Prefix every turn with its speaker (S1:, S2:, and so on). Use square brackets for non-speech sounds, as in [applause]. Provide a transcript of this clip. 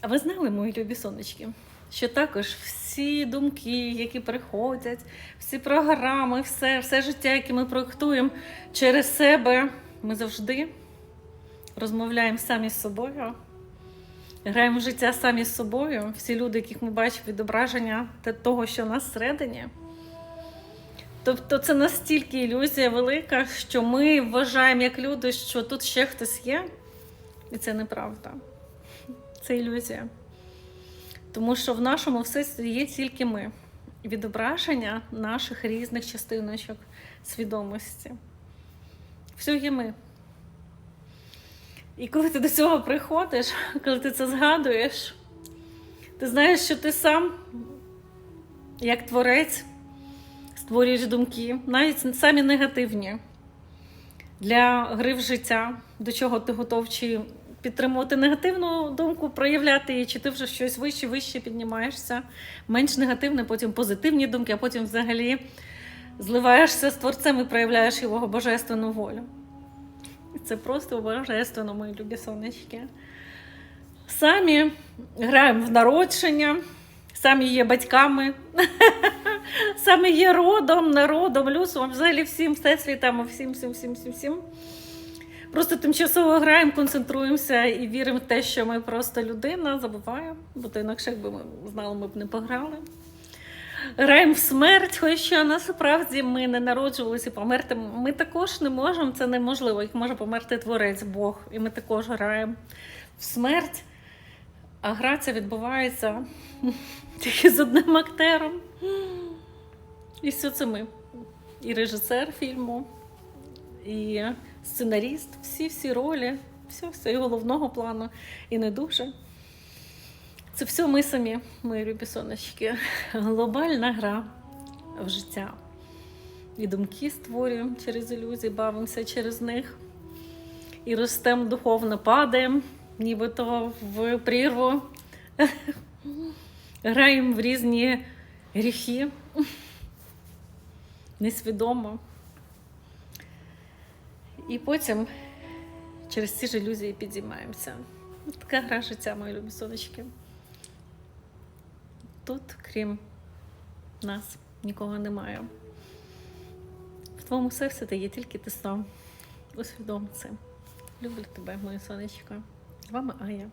S1: А ви знали, мої любі сонечки, що також всі думки, які приходять, всі програми, все, все життя, яке ми проєктуємо через себе, ми завжди розмовляємо самі з собою, граємо в життя самі з собою. Всі люди, яких ми бачимо, відображення того, що в нас всередині. Тобто це настільки ілюзія велика, що ми вважаємо як люди, що тут ще хтось є, і це неправда. Це ілюзія. Тому що в нашому всесвіті є тільки ми. Відображення наших різних частиночок свідомості. Все є ми. І коли ти до цього приходиш, коли ти це згадуєш, ти знаєш, що ти сам, як творець, створюєш думки, навіть самі негативні для гри в життя, до чого ти готов чи підтримувати негативну думку, проявляти її, чи ти вже щось вище, вище піднімаєшся, менш негативне, потім позитивні думки, а потім взагалі зливаєшся з творцем і проявляєш його божественну волю. Це просто божественно, мої любі сонечки. Самі граємо в народження, самі є батьками, [laughs] самі є родом, народом, люсом, взагалі всім всесвітом, всім, всім, всім, всім, всім. Просто тимчасово граємо, концентруємося і віримо в те, що ми просто людина, забуваємо, бо то інакше, якби ми знали, ми б не пограли. Граємо в смерть, хоча насправді ми не народжувалися померти. Ми також не можемо, це неможливо. Як може померти творець Бог. І ми також граємо в смерть, а гра ця відбувається [laughs] тільки з одним актером. І все це ми. І режисер фільму, і сценаріст, всі-всі ролі, все, все і головного плану, і не дуже. Це все ми самі, мої любі сонечки. Глобальна гра в життя. І думки створюємо через ілюзії, бавимося через них. І ростемо духовно, падаємо, нібито в прірву. Граємо в різні гріхи. Несвідомо. І потім через ці ж ілюзії підіймаємося. Така гра життя, мої любі сонечки. Тут, крім нас, нікого немає. В твоєму серці є тільки ти сам. Усвідом це. Люблю тебе, моє сонечко. З вами Ая.